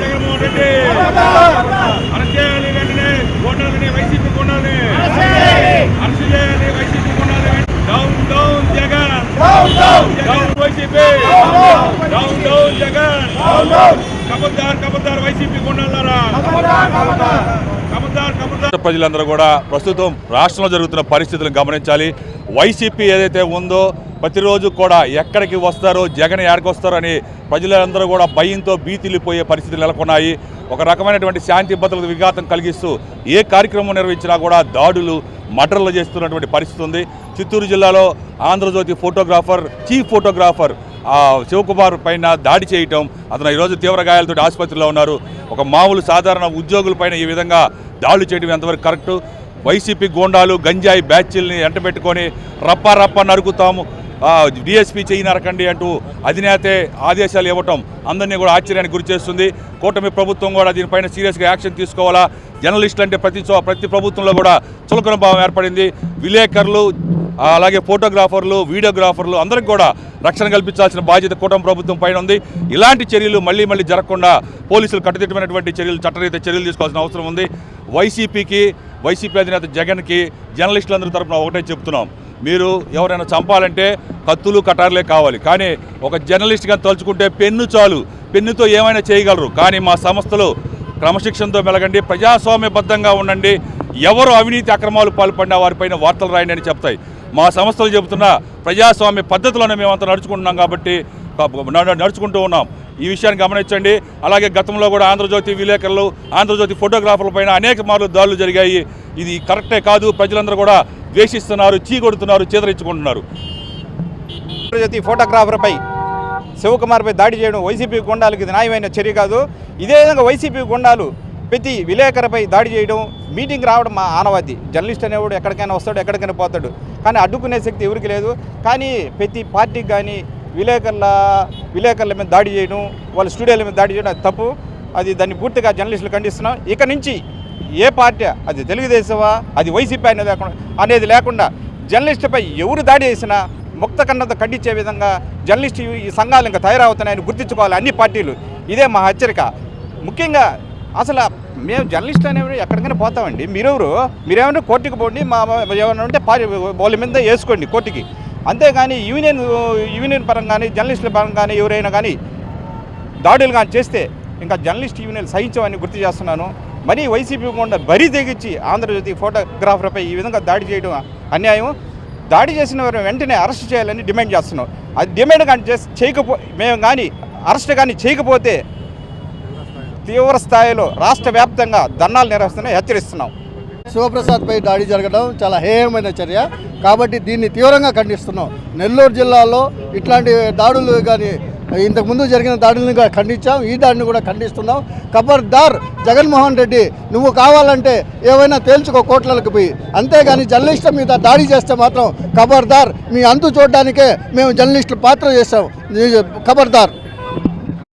Jaganmohan Reddy. Arrest చేయాలి వెంటనే కొండాలని వైసీపీ కొండాలని అరెస్ట్ చేయాలి YCP కొండాలని down down Jagan. Down YCP. Down down Jagan. కబడ్దార్ కబడ్దార్ వైసీపీ కొండాలరా కబడ్దార్ కబడ్దార్. ప్రజలందరూ కూడా ప్రస్తుతం రాష్ట్రంలో జరుగుతున్న పరిస్థితులను గమనించాలి. వైసీపీ ఏదైతే ఉందో ప్రతిరోజు కూడా ఎక్కడికి వస్తారో జగన్ ఎక్కడికి వస్తారో అని ప్రజలందరూ కూడా భయంతో బీతిల్లిపోయే పరిస్థితులు నెలకొన్నాయి. ఒక రకమైనటువంటి శాంతి భద్రతకు విఘాతం కలిగిస్తూ ఏ కార్యక్రమం నిర్వహించినా కూడా దాడులు మటర్లు చేస్తున్నటువంటి పరిస్థితి ఉంది. చిత్తూరు జిల్లాలో ఆంధ్రజ్యోతి ఫోటోగ్రాఫర్ చీఫ్ ఫోటోగ్రాఫర్ ఆ శివకుమార్ పైన దాడి చేయటం అతను ఈరోజు తీవ్ర గాయాలతో ఆసుపత్రిలో ఉన్నారు. ఒక మామూలు సాధారణ ఉద్యోగుల పైన ఈ విధంగా దాడులు చేయడం ఎంతవరకు కరెక్టు? వైసీపీ గోండాలు గంజాయి బ్యాచ్ల్ని ఎంటబెట్టుకొని రప్ప రప్ప నరుకుతాము. డిఎస్పీ చేయి నరకండి అంటూ అధినేతే ఆదేశాలు ఇవ్వటం అందరినీ కూడా ఆశ్చర్యానికి గురి చేస్తుంది. కూటమి ప్రభుత్వం కూడా దీనిపైన సీరియస్గా యాక్షన్ తీసుకోవాలా? జర్నలిస్టులు అంటే ప్రతి ప్రతి ప్రభుత్వంలో కూడా చులకన భావం ఏర్పడింది. విలేకరులు అలాగే ఫోటోగ్రాఫర్లు వీడియోగ్రాఫర్లు అందరికి కూడా రక్షణ కల్పించాల్సిన బాధ్యత కూటమి ప్రభుత్వం పైన ఉంది. ఇలాంటి చర్యలు మళ్ళీ మళ్ళీ జరగకుండా పోలీసులు కట్టుదిట్టమైనటువంటి చర్యలు చట్టరీత చర్యలు తీసుకోవాల్సిన అవసరం ఉంది. వైసీపీకి వైసీపీ అధినేత జగన్కి జర్నలిస్టులందరి తరపున ఒకటే చెప్తున్నాం. మీరు ఎవరైనా చంపాలంటే కత్తులు కటార్లే కావాలి. కానీ ఒక జర్నలిస్ట్గా తలుచుకుంటే పెన్ను చాలు. పెన్నుతో ఏమైనా చేయగలరు. కానీ మా సంస్థలు క్రమశిక్షణతో మెలగండి. ప్రజాస్వామ్యబద్ధంగా ఉండండి. ఎవరు అవినీతి అక్రమాలు పాల్పడిన వారిపైన వార్తలు రాయండి అని చెప్తాయి. మా సంస్థలు చెబుతున్న ప్రజాస్వామ్య పద్ధతులను మేమంతా నడుచుకుంటున్నాం కాబట్టి నడుచుకుంటూ ఉన్నాం. ఈ విషయాన్ని గమనించండి. అలాగే గతంలో కూడా ఆంధ్రజ్యోతి విలేకరులు ఆంధ్రజ్యోతి ఫోటోగ్రాఫర్ల పైన అనేక మార్లు దాడులు జరిగాయి. ఇది కరెక్టే కాదు. ప్రజలందరూ కూడా ద్వేషిస్తున్నారు చీకొడుతున్నారు చేదరించుకుంటున్నారు. ఆంధ్రజ్యోతి ఫోటోగ్రాఫర్పై శివకుమార్పై దాడి చేయడం వైసీపీ గుండాలకు ఇది న్యాయమైన చర్య కాదు. ఇదే విధంగా వైసీపీ గుండాలు ప్రతి విలేకరుపై దాడి చేయడం మీటింగ్ రావడం మా ఆనవాది జర్నలిస్ట్ అనేవాడు ఎక్కడికైనా వస్తాడు ఎక్కడికైనా పోతాడు. కానీ అడ్డుకునే శక్తి ఎవరికి లేదు. కానీ ప్రతి పార్టీకి కానీ విలేకరుల విలేకరుల మీద దాడి చేయడం వాళ్ళ స్టూడియోల మీద దాడి చేయడం అది తప్పు. అది దాన్ని పూర్తిగా జర్నలిస్టులు ఖండిస్తున్నాం. ఇక నుంచి ఏ పార్టీ అది తెలుగుదేశమా అది వైసీపీ అనేది లేకుండా అనేది లేకుండా జర్నలిస్టుపై ఎవరు దాడి చేసినా ముక్త కన్నత ఖండించే విధంగా జర్నలిస్టు ఈ సంఘాలు ఇంకా తయారవుతున్నాయని గుర్తించుకోవాలి అన్ని పార్టీలు. ఇదే మా హెచ్చరిక. ముఖ్యంగా అసలు మేము జర్నలిస్ట్ అనేవి ఎక్కడికైనా పోతామండి. మీరెవరు? మీరేమన్నా కోర్టుకు పోండి మా మా- ఏమైనా ఉంటే పార్టీ వాళ్ళ మీద వేసుకోండి కోర్టుకి. అంతేగాని యూనియన్ యూనియన్ పరంగా కానీ జర్నలిస్టుల పరంగా కానీ ఎవరైనా కానీ దాడులు కానీ చేస్తే ఇంకా జర్నలిస్ట్ యూనియన్ సహించమని గుర్తు చేస్తున్నాను. మరీ వైసీపీ కూడా బరీ తెగించి ఆంధ్రజ్యోతి ఫోటోగ్రాఫర్పై ఈ విధంగా దాడి చేయడం అన్యాయం. దాడి చేసిన వారిని వెంటనే అరెస్ట్ చేయాలని డిమాండ్ చేస్తున్నాం. అది డిమాండ్ కానీ చేయకపో మేము కానీ అరెస్ట్ కానీ చేయకపోతే తీవ్ర స్థాయిలో రాష్ట్ర వ్యాప్తంగా ధర్నాలు నిర్వహిస్తున్నాం హెచ్చరిస్తున్నాం. శివప్రసాద్పై దాడి జరగడం చాలా హేయమైన చర్య. కాబట్టి దీన్ని తీవ్రంగా ఖండిస్తున్నాం. నెల్లూరు జిల్లాలో ఇట్లాంటి దాడులు కానీ ఇంతకుముందు జరిగిన దాడులను కూడా ఖండించాం. ఈ దాడిని కూడా ఖండిస్తున్నాం. ఖబర్దార్ జగన్మోహన్ రెడ్డి నువ్వు కావాలంటే ఏవైనా తేల్చుకో కోట్లకు పోయి. అంతేగాని జర్నలిస్టుల మీద దాడి చేస్తే మాత్రం ఖబర్దార్ మీ అంతు చూడడానికే మేము జర్నలిస్టులు పాత్ర చేస్తాం ఖబర్దార్.